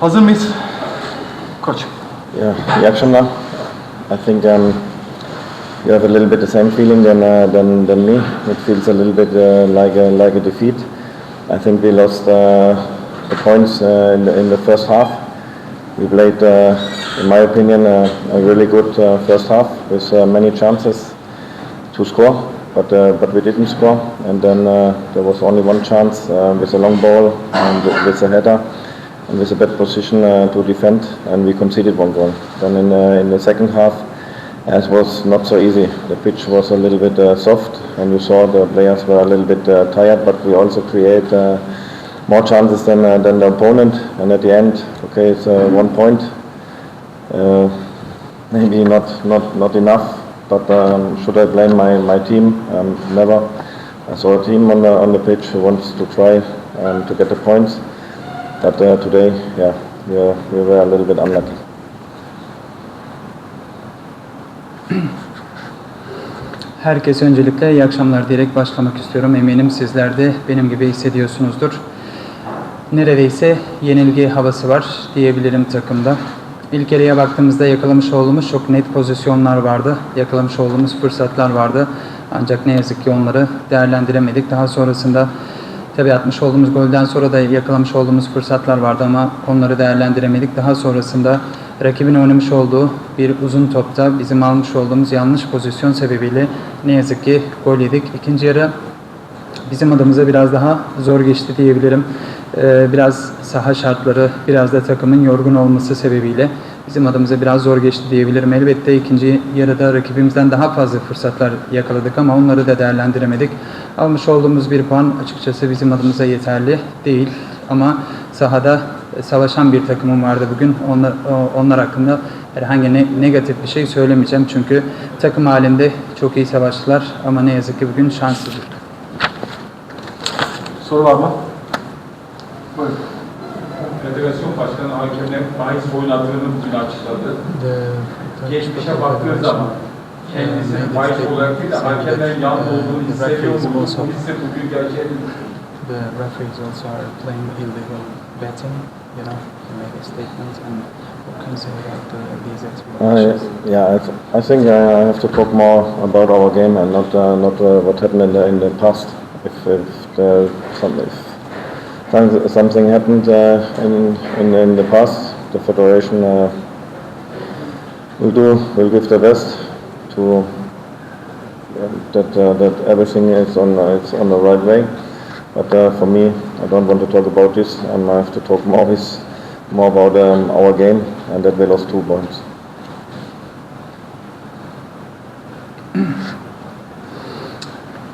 Hazır mıyız? Koç. Yeah, Yakshana, I think um, you have a little bit the same feeling than, uh, than, than me. It feels a little bit uh, like, a, like a defeat. I think we lost uh, the points uh, in, the, in the first half. We played, uh, in my opinion, uh, a really good uh, first half with uh, many chances to score, but, uh, but we didn't score. And then uh, there was only one chance uh, with a long ball and with a header and with a bad position uh, to defend, and we conceded one goal. Then in, uh, in the second half, as was not so easy. The pitch was a little bit uh, soft, and you saw the players were a little bit uh, tired, but we also create uh, more chances than, uh, than the opponent. And at the end, okay, it's one point. Maybe not, not, not enough, but um, should I blame my, my team? Um, never. I saw a team on the, on the pitch who wants to try um, to get the points. But uh, today, yeah, we were, we were a little bit unlucky. Herkese öncelikle iyi akşamlar diyerek başlamak istiyorum. Eminim sizler de benim gibi hissediyorsunuzdur. Neredeyse yenilgi havası var diyebilirim takımda. İlk yarıya baktığımızda yakalamış olduğumuz çok net pozisyonlar vardı. Yakalamış olduğumuz fırsatlar vardı. Ancak ne yazık ki onları değerlendiremedik. Daha sonrasında tabii atmış olduğumuz golden sonra da yakalamış olduğumuz fırsatlar vardı ama onları değerlendiremedik. Daha sonrasında rakibin oynamış olduğu bir uzun topta bizim almış olduğumuz yanlış pozisyon sebebiyle ne yazık ki gol yedik. İkinci yarı bizim adımıza biraz daha zor geçti diyebilirim. Ee, biraz saha şartları, biraz da takımın yorgun olması sebebiyle bizim adımıza biraz zor geçti diyebilirim. Elbette ikinci yarıda rakibimizden daha fazla fırsatlar yakaladık ama onları da değerlendiremedik. Almış olduğumuz bir puan açıkçası bizim adımıza yeterli değil. Ama sahada savaşan bir takımım vardı bugün. Onlar, onlar hakkında herhangi ne, negatif bir şey söylemeyeceğim. Çünkü takım halinde çok iyi savaştılar ama ne yazık ki bugün şanssızlık. Soru var mı? Buyurun. Federasyon Başkanı hakemle bahis oynattığını bugün açıkladı. The, Geçmişe baktığı zaman kendisini bahis olarak değil de hakemlerin yanında olduğunu hissediyor mu? Bu hissi bugün gerçeğini the referees also are playing illegal betting, you know, he made a statement and uh, I, explanations? yeah, I, th- I think I have to talk more about our game and not uh, not uh, what happened in the in the past. If if if something happened uh, in, in in the past, the federation uh, will do will give their best to uh, that uh, that everything is on uh, it's on the right way. But uh, for me, I don't want to talk about this. Um, I have to talk more with more about um, our game and that we lost two points.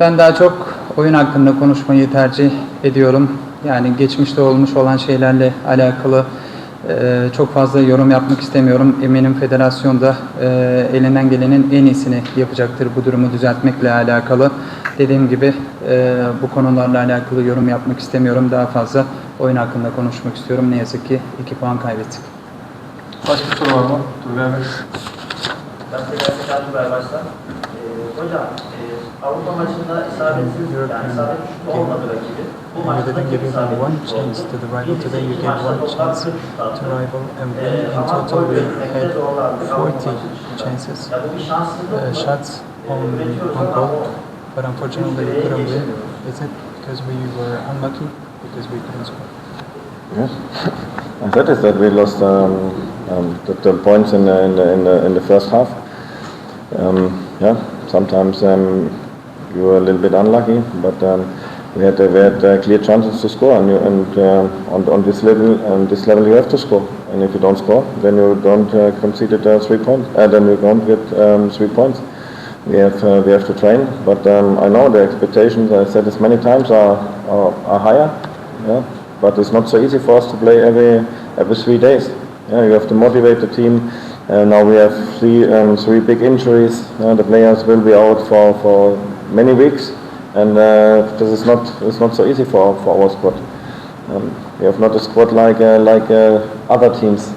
Ben daha çok oyun hakkında konuşmayı tercih ediyorum. Yani geçmişte olmuş olan şeylerle alakalı e, çok fazla yorum yapmak istemiyorum. Eminim federasyon da e, elinden gelenin en iyisini yapacaktır bu durumu düzeltmekle alakalı. Dediğim gibi e, bu konularla alakalı yorum yapmak istemiyorum. Daha fazla oyun hakkında konuşmak istiyorum. Ne yazık ki 2 puan kaybettik. Başka soru var mı? Turgay Bey. Ben Selahattin baştan. Ee, hocam, Avrupa maçında isabetsiz, yani isabet olmadı rakibi. Bu You maçta didn't kim give even one chance to the rival today. You gave one chance to rival, and Ee, then in total we had 40 chances, Ya bu bir şanssızlık uh, shots on on goal, but unfortunately we couldn't win. Is it because we were unlucky? Because we couldn't score? Yes, I said is that we lost um, um, the, the points in the, in the in the in the first half. Um, yeah, sometimes um, you were a little bit unlucky, but um, we had uh, we had uh, clear chances to score, and you, and uh, on on this level on this level you have to score, and if you don't score, then you don't uh, concede uh, three points, then you don't get um, three points. We have we have to train, but um, I know the expectations. I said this many times are are, are higher. Yeah, but it's not so easy for us to play every every three days. Yeah, you have to motivate the team. Uh, now we have three um, three big injuries. Uh, the players will be out for, for many weeks, and uh, this is not it's not so easy for for our squad. Um, we have not a squad like uh, like uh, other teams,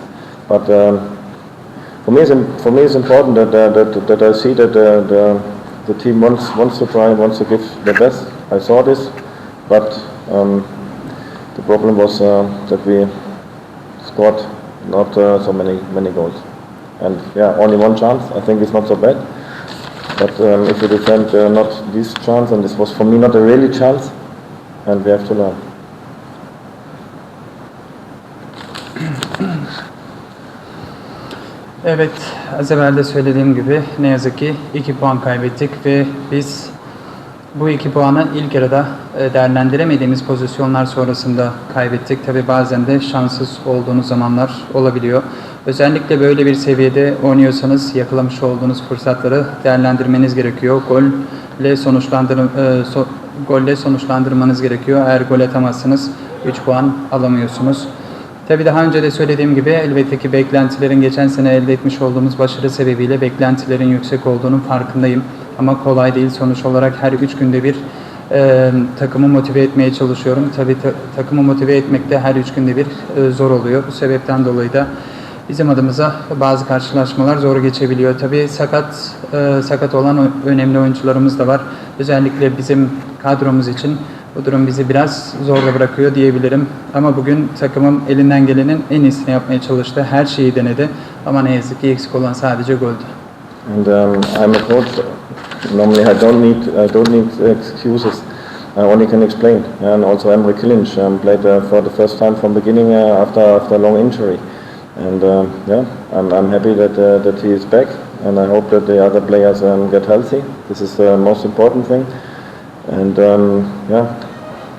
but. Um, for me, it's, for me, it's important that, that, that I see that the, the team wants, wants to try, wants to give their best. I saw this, but um, the problem was uh, that we scored not uh, so many many goals. And yeah, only one chance. I think it's not so bad. But um, if you defend uh, not this chance, and this was for me not a really chance, and we have to learn. Evet, az evvel de söylediğim gibi ne yazık ki 2 puan kaybettik ve biz bu 2 puanı ilk yarıda değerlendiremediğimiz pozisyonlar sonrasında kaybettik. Tabi bazen de şanssız olduğunuz zamanlar olabiliyor. Özellikle böyle bir seviyede oynuyorsanız yakalamış olduğunuz fırsatları değerlendirmeniz gerekiyor. Golle sonuçlandır e, so- golle sonuçlandırmanız gerekiyor. Eğer gol atamazsanız 3 puan alamıyorsunuz. Tabi daha önce de söylediğim gibi elbette ki beklentilerin geçen sene elde etmiş olduğumuz başarı sebebiyle beklentilerin yüksek olduğunun farkındayım. Ama kolay değil. Sonuç olarak her üç günde bir e, takımı motive etmeye çalışıyorum. Tabi takımı motive etmek de her üç günde bir e, zor oluyor. Bu sebepten dolayı da bizim adımıza bazı karşılaşmalar zor geçebiliyor. Tabi sakat e, sakat olan önemli oyuncularımız da var. Özellikle bizim kadromuz için bu durum bizi biraz zorla bırakıyor diyebilirim. Ama bugün takımım elinden gelenin en iyisini yapmaya çalıştı. Her şeyi denedi. Ama ne yazık ki eksik olan sadece goldü. And um, I'm a coach. Normally, I don't need I don't need excuses. I only can explain. And also, Emre Kilinc um, played uh, for the first time from beginning uh, after after a long injury. And um, yeah, I'm, I'm happy that uh, that he is back. And I hope that the other players um, get healthy. This is the most important thing. And um, yeah,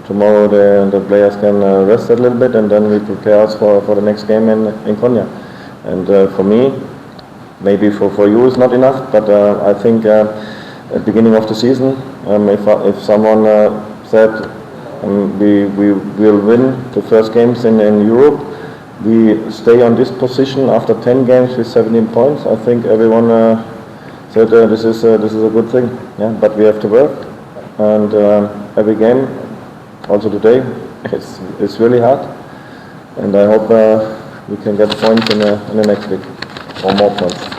tomorrow the, the players can uh, rest a little bit, and then we prepare us for, for the next game in in Konya. And uh, for me, maybe for, for you is not enough, but uh, I think at beginning of the season, um, if, if someone uh, said um, we, we will win the first games in, in Europe, we stay on this position after 10 games with 17 points, I think everyone uh, said uh, this, is, uh, this is a good thing. Yeah? But we have to work, and uh, every game, also today, it's, it's really hard, and I hope uh, we can get points in, uh, in the next week, or more points.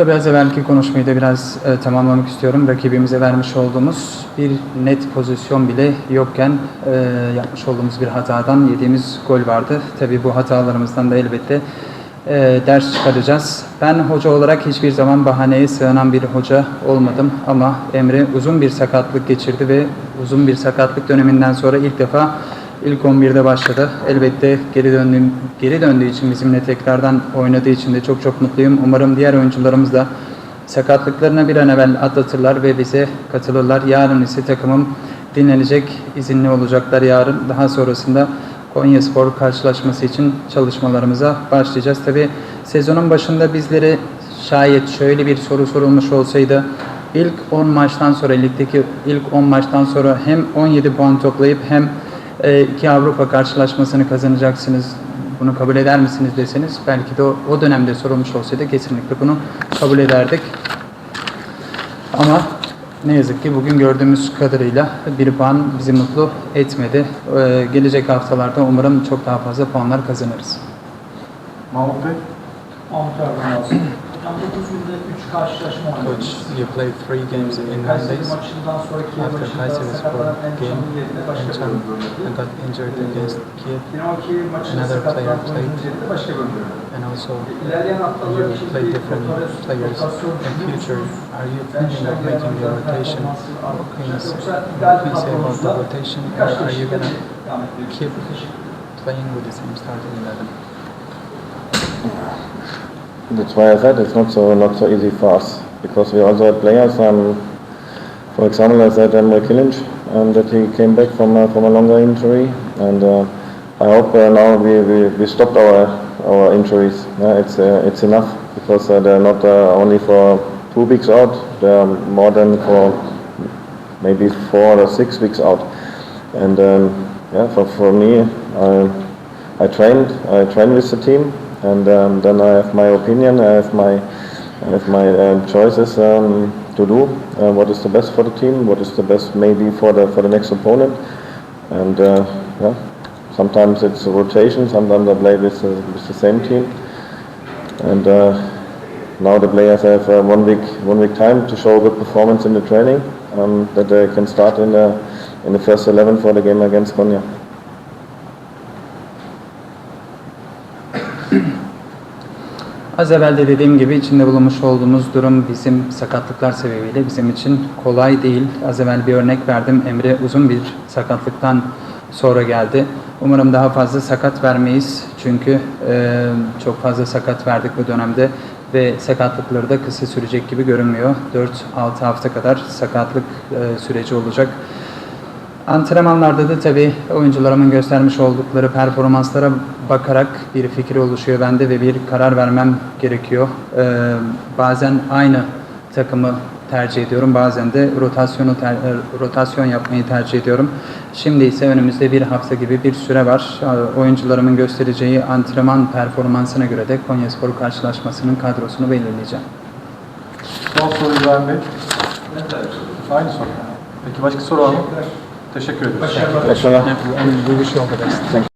Tabii az evvelki konuşmayı da biraz e, tamamlamak istiyorum. Rakibimize vermiş olduğumuz bir net pozisyon bile yokken e, yapmış olduğumuz bir hatadan yediğimiz gol vardı. Tabii bu hatalarımızdan da elbette e, ders çıkaracağız. Ben hoca olarak hiçbir zaman bahaneye sığınan bir hoca olmadım ama Emre uzun bir sakatlık geçirdi ve uzun bir sakatlık döneminden sonra ilk defa İlk 11'de başladı. Elbette geri döndüğüm, geri döndüğü için bizimle tekrardan oynadığı için de çok çok mutluyum. Umarım diğer oyuncularımız da sakatlıklarına bir an evvel atlatırlar ve bize katılırlar. Yarın ise takımım dinlenecek, izinli olacaklar yarın. Daha sonrasında Konya Spor karşılaşması için çalışmalarımıza başlayacağız. Tabi sezonun başında bizlere şayet şöyle bir soru sorulmuş olsaydı ilk 10 maçtan sonra ligdeki ilk 10 maçtan sonra hem 17 puan toplayıp hem e, iki Avrupa karşılaşmasını kazanacaksınız. Bunu kabul eder misiniz deseniz belki de o, o dönemde sorulmuş olsaydı kesinlikle bunu kabul ederdik. Ama ne yazık ki bugün gördüğümüz kadarıyla bir puan bizi mutlu etmedi. E, gelecek haftalarda umarım çok daha fazla puanlar kazanırız. Mahmut Bey. Mahmut Erdoğan olsun. Hocam 9 günde 3 karşılaşma Coach, you played three games in nine Kayseri days. maçından After maçında Kayseri Spor sakatlanan game, yerine başka bir Enchan oyuncu oynadı. got injured against Kiev, Yine o maçında Another player played. oyuncunun yerine başka bir oyuncu oynadı. and also İlerleyen haftalar you play different players rotasyon in düşünüyor future. musunuz? Are you thinking of making your rotation? What can you say, what can you say about the rotation? Or birkaç are you değişiklikle gonna devam keep playing with the same starting eleven? That's why I said it's not so not so easy for us because we also had players. Um, for example, I said Emre Kilinc, um, that he came back from uh, from a longer injury, and uh, I hope uh, now we, we, we stopped our our injuries. It's uh, it's enough because uh, they're not uh, only for two weeks out; they're more than for maybe four or six weeks out. And um, yeah, for, for me, I, I trained, I trained with the team, and um, then I have my opinion, I have my, I have my uh, choices um, to do. Uh, what is the best for the team? What is the best maybe for the for the next opponent? And uh, yeah, sometimes it's a rotation. Sometimes I play with, uh, with the same team. And uh, now the players have uh, one week one week time to show good performance in the training um, that they can start in the in the first 11 for the game against Konya. Az evvel de dediğim gibi içinde bulunmuş olduğumuz durum bizim sakatlıklar sebebiyle bizim için kolay değil. Az evvel bir örnek verdim. Emre uzun bir sakatlıktan sonra geldi. Umarım daha fazla sakat vermeyiz. Çünkü e, çok fazla sakat verdik bu dönemde ve sakatlıkları da kısa sürecek gibi görünmüyor. 4-6 hafta kadar sakatlık e, süreci olacak. Antrenmanlarda da tabii oyuncularımın göstermiş oldukları performanslara bakarak bir fikir oluşuyor bende ve bir karar vermem gerekiyor. Ee, bazen aynı takımı tercih ediyorum, bazen de rotasyonu ter- e, rotasyon yapmayı tercih ediyorum. Şimdi ise önümüzde bir hafta gibi bir süre var. Ee, Oyuncularımın göstereceği antrenman performansına göre de Konyaspor karşılaşmasının kadrosunu belirleyeceğim. Son soru İbrahim Bey. Aynı soru. Peki başka soru var mı? Teşekkür ederiz. You all the best.